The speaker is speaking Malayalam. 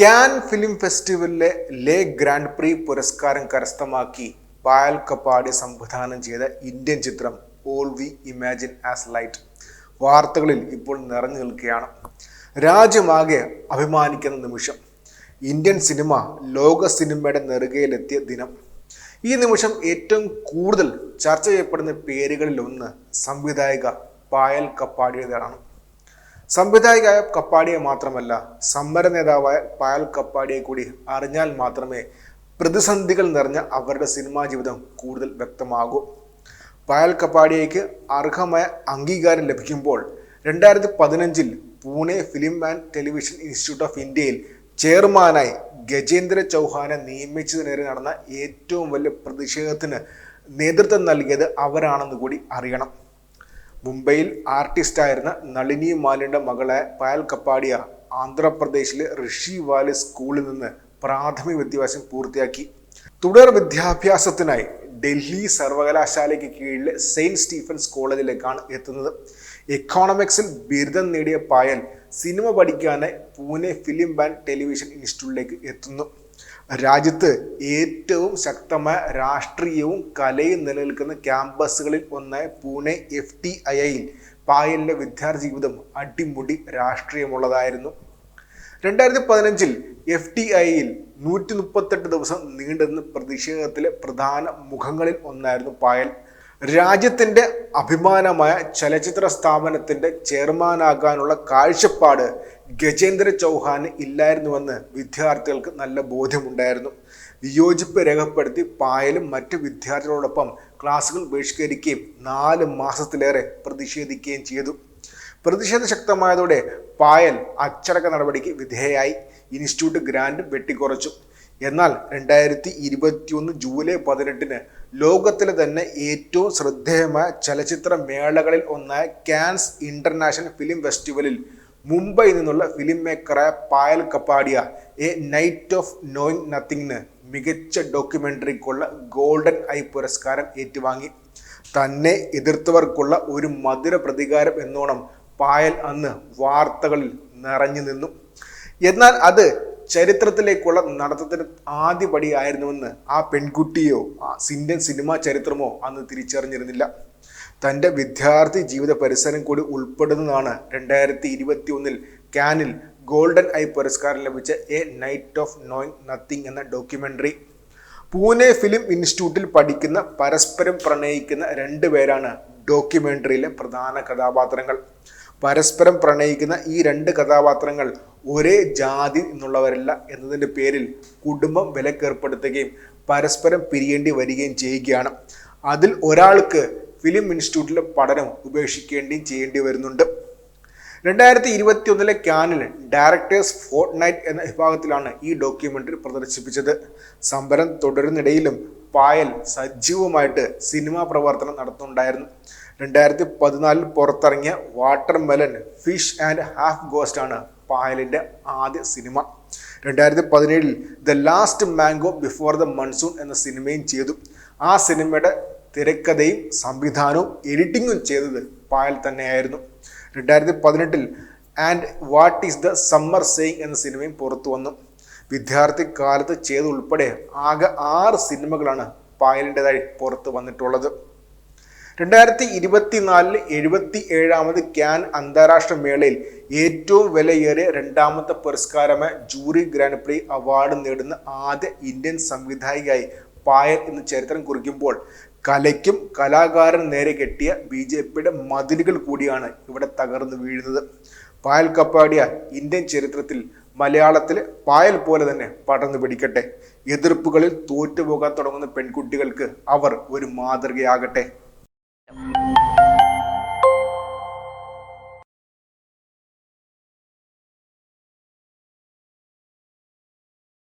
ക്യാൻ ഫിലിം ഫെസ്റ്റിവലിലെ ലേ ഗ്രാൻഡ് പ്രീ പുരസ്കാരം കരസ്ഥമാക്കി പായൽ കപ്പാടി സംവിധാനം ചെയ്ത ഇന്ത്യൻ ചിത്രം all we imagine as light. വാർത്തകളിൽ ഇപ്പോൾ നിറഞ്ഞു നിൽക്കുകയാണ്. രാജ്യമാകെ അഭിമാനിക്കുന്ന നിമിഷം. ഇന്ത്യൻ സിനിമ ലോക സിനിമയുടെ നെറുകയിലെത്തിയ ദിനം. ഈ നിമിഷം ഏറ്റവും കൂടുതൽ ചർച്ച ചെയ്യപ്പെടുന്ന പേരുകളിൽ ഒന്ന് സംവിധായിക പായൽ കപ്പാടിയുടേതാണ് സംവിധായികയായ കപ്പാടിയെ മാത്രമല്ല സമര നേതാവായ പായൽ കപ്പാടിയെ കൂടി അറിഞ്ഞാൽ മാത്രമേ പ്രതിസന്ധികൾ നിറഞ്ഞ അവരുടെ സിനിമാ ജീവിതം കൂടുതൽ വ്യക്തമാകൂ. പായൽ കപ്പാടിയയ്ക്ക് അർഹമായ അംഗീകാരം ലഭിക്കുമ്പോൾ രണ്ടായിരത്തി പതിനഞ്ചിൽ Pune film and television institute of ഇന്ത്യയിൽ ചെയർമാനായി ഗജേന്ദ്ര ചൗഹാനെ നിയമിച്ചതിനെതിരെ നടന്ന ഏറ്റവും വലിയ പ്രതിഷേധത്തിന് നേതൃത്വം നൽകിയത് അവരാണെന്ന് കൂടി അറിയണം. മുംബൈയിൽ ആർട്ടിസ്റ്റായിരുന്ന നളിനി മാലിന്റെ മകളെ പായൽ കപ്പാടിയ ആന്ധ്രാപ്രദേശിലെ ഋഷി വാലി സ്കൂളിൽ നിന്ന് പ്രാഥമിക വിദ്യാഭ്യാസം പൂർത്തിയാക്കി. തുടർ വിദ്യാഭ്യാസത്തിനായി ഡൽഹി സർവകലാശാലയ്ക്ക് കീഴിലെ സെയിന്റ് സ്റ്റീഫൻസ് കോളേജിലേക്കാണ് എത്തുന്നത്. എക്കോണമിക്സിൽ ബിരുദം നേടിയ പായൽ സിനിമ പഠിക്കാനായി പൂനെ ഫിലിം ആൻഡ് ടെലിവിഷൻ ഇൻസ്റ്റിറ്റ്യൂട്ടിലേക്ക് എത്തുന്നു. രാജ്യത്ത് ഏറ്റവും ശക്തമായ രാഷ്ട്രീയവും കലയും നിലനിൽക്കുന്ന ക്യാമ്പസുകളിൽ ഒന്നായ പൂനെ എഫ് ടി ഐ ഐയിൽ പായലിന്റെ വിദ്യാർത്ഥി ജീവിതം അടിമുടി രാഷ്ട്രീയമുള്ളതായിരുന്നു. രണ്ടായിരത്തി പതിനഞ്ചിൽ എഫ് ടി ഐയിൽ നൂറ്റി മുപ്പത്തെട്ട് ദിവസം നീണ്ടുന്ന പ്രതിഷേധത്തിലെ പ്രധാന മുഖങ്ങളിൽ ഒന്നായിരുന്നു പായൽ. രാജ്യത്തിന്റെ അഭിമാനമായ ചലച്ചിത്ര സ്ഥാപനത്തിന്റെ ചെയർമാനാകാനുള്ള കാഴ്ചപ്പാട് ഗജേന്ദ്ര ചൗഹാന് ഇല്ലായിരുന്നുവെന്ന് വിദ്യാർത്ഥികൾക്ക് നല്ല ബോധ്യമുണ്ടായിരുന്നു. വിയോജിപ്പ് രേഖപ്പെടുത്തി പായലും മറ്റ് വിദ്യാർത്ഥികളോടൊപ്പം ക്ലാസുകൾ ബഹിഷ്കരിക്കുകയും നാല് മാസത്തിലേറെ പ്രതിഷേധിക്കുകയും ചെയ്തു. പ്രതിഷേധം ശക്തമായതോടെ പായൽ അച്ചടക്ക നടപടിക്ക് വിധേയയായി. Institute grand വെട്ടിക്കുറച്ചു. എന്നാൽ രണ്ടായിരത്തി ഇരുപത്തിയൊന്ന് ജൂലൈ പതിനെട്ടിന് ലോകത്തിലെ തന്നെ ഏറ്റവും ശ്രദ്ധേയമായ ചലച്ചിത്ര മേളകളിൽ ഒന്നായ കാൻസ് ഇന്റർനാഷണൽ ഫിലിം ഫെസ്റ്റിവലിൽ മുംബൈ നിന്നുള്ള film മേക്കറായ Payal Kapadia a night of knowing നത്തിങ്ങിന് മികച്ച ഡോക്യുമെന്ററിക്കുള്ള ഗോൾഡൻ ഐ പുരസ്കാരം ഏറ്റുവാങ്ങി. തന്നെ എതിർത്തവർക്കുള്ള ഒരു മധുര പ്രതികാരം എന്നോണം പായൽ അന്ന് വാർത്തകളിൽ നിറഞ്ഞു നിന്നു. എന്നാൽ അത് ചരിത്രത്തിലേക്കുള്ള നടത്തത്തിന് ആദ്യപടിയായിരുന്നുവെന്ന് ആ പെൺകുട്ടിയോ ആ ഇന്ത്യൻ സിനിമാ ചരിത്രമോ അന്ന് തിരിച്ചറിഞ്ഞിരുന്നില്ല. തന്റെ വിദ്യാർത്ഥി ജീവിത പരിസരം കൂടി ഉൾപ്പെടുന്നതാണ് രണ്ടായിരത്തി ഇരുപത്തി ഒന്നിൽ കാനിൽ ഗോൾഡൻ ഐ പുരസ്കാരം ലഭിച്ച a night of knowing nothing എന്ന ഡോക്യുമെന്ററി പൂനെ ഫിലിം ഇൻസ്റ്റിറ്റ്യൂട്ടിൽ പഠിക്കുന്ന പരസ്പരം പ്രണയിക്കുന്ന രണ്ടു പേരാണ് ഡോക്യുമെന്ററിയിലെ പ്രധാന കഥാപാത്രങ്ങൾ. പരസ്പരം പ്രണയിക്കുന്ന ഈ രണ്ട് കഥാപാത്രങ്ങൾ ഒരേ ജാതി എന്നുള്ളവരല്ല എന്നതിന്റെ പേരിൽ കുടുംബം വിലക്കേർപ്പെടുത്തുകയും പരസ്പരം പിരിയേണ്ടി വരികയും ചെയ്യുകയാണ്. അതിൽ ഒരാൾക്ക് ഫിലിം ഇൻസ്റ്റിറ്റ്യൂട്ടിലെ പഠനം ഉപേക്ഷിക്കേണ്ടിയും ചെയ്യേണ്ടി വരുന്നുണ്ട്. രണ്ടായിരത്തി ഇരുപത്തി ഒന്നിലെ ക്യാനിൽ ഡയറക്ടേഴ്സ് ഫോർട്ട് നൈറ്റ് എന്ന വിഭാഗത്തിലാണ് ഈ ഡോക്യുമെന്ററി പ്രദർശിപ്പിച്ചത്. സമരം തുടരുന്നിടയിലും പായൽ സജീവമായിട്ട് സിനിമാ പ്രവർത്തനം നടത്തുന്നുണ്ടായിരുന്നു. രണ്ടായിരത്തി പതിനാലിൽ പുറത്തിറങ്ങിയ watermelon fish and half ghost ആണ് പായലിന്റെ ആദ്യ സിനിമ. രണ്ടായിരത്തി പതിനേഴിൽ the last mango before the monsoon എന്ന സിനിമയും ചെയ്തു. ആ സിനിമയുടെ തിരക്കഥയും സംവിധാനവും എഡിറ്റിങ്ങും ചെയ്തത് പായൽ തന്നെയായിരുന്നു. രണ്ടായിരത്തി പതിനെട്ടിൽ and what is the summer saying എന്ന സിനിമയും പുറത്തു വന്നു. വിദ്യാർത്ഥി കാലത്ത് ചെയ്തുൾപ്പെടെ ആകെ ആറ് സിനിമകളാണ് പായലിന്റെതായി പുറത്ത് വന്നിട്ടുള്ളത്. രണ്ടായിരത്തി ഇരുപത്തിനാലിൽ എഴുപത്തി ഏഴാമത് ക്യാൻ അന്താരാഷ്ട്ര മേളയിൽ ഏറ്റവും വിലയേറിയ രണ്ടാമത്തെ പുരസ്കാരമായ ജൂറി ഗ്രാൻഡ് പ്രീ അവാർഡ് നേടുന്ന ആദ്യ ഇന്ത്യൻ സംവിധായികയായി പായൽ എന്ന് ചരിത്രം കുറിക്കുമ്പോൾ കലയ്ക്കും കലാകാരൻ നേരെ കെട്ടിയ ബി ജെ പിയുടെ മതിലുകൾ കൂടിയാണ് ഇവിടെ തകർന്നു വീഴുന്നത്. പായൽ കപ്പാടിയ ഇന്ത്യൻ ചരിത്രത്തിൽ മലയാളത്തിൽ പായൽ പോലെ തന്നെ പടർന്നു പിടിക്കട്ടെ. എതിർപ്പുകളിൽ തോറ്റുപോകാൻ തുടങ്ങുന്ന പെൺകുട്ടികൾക്ക് അവർ ഒരു മാതൃകയാകട്ടെ. Thank you.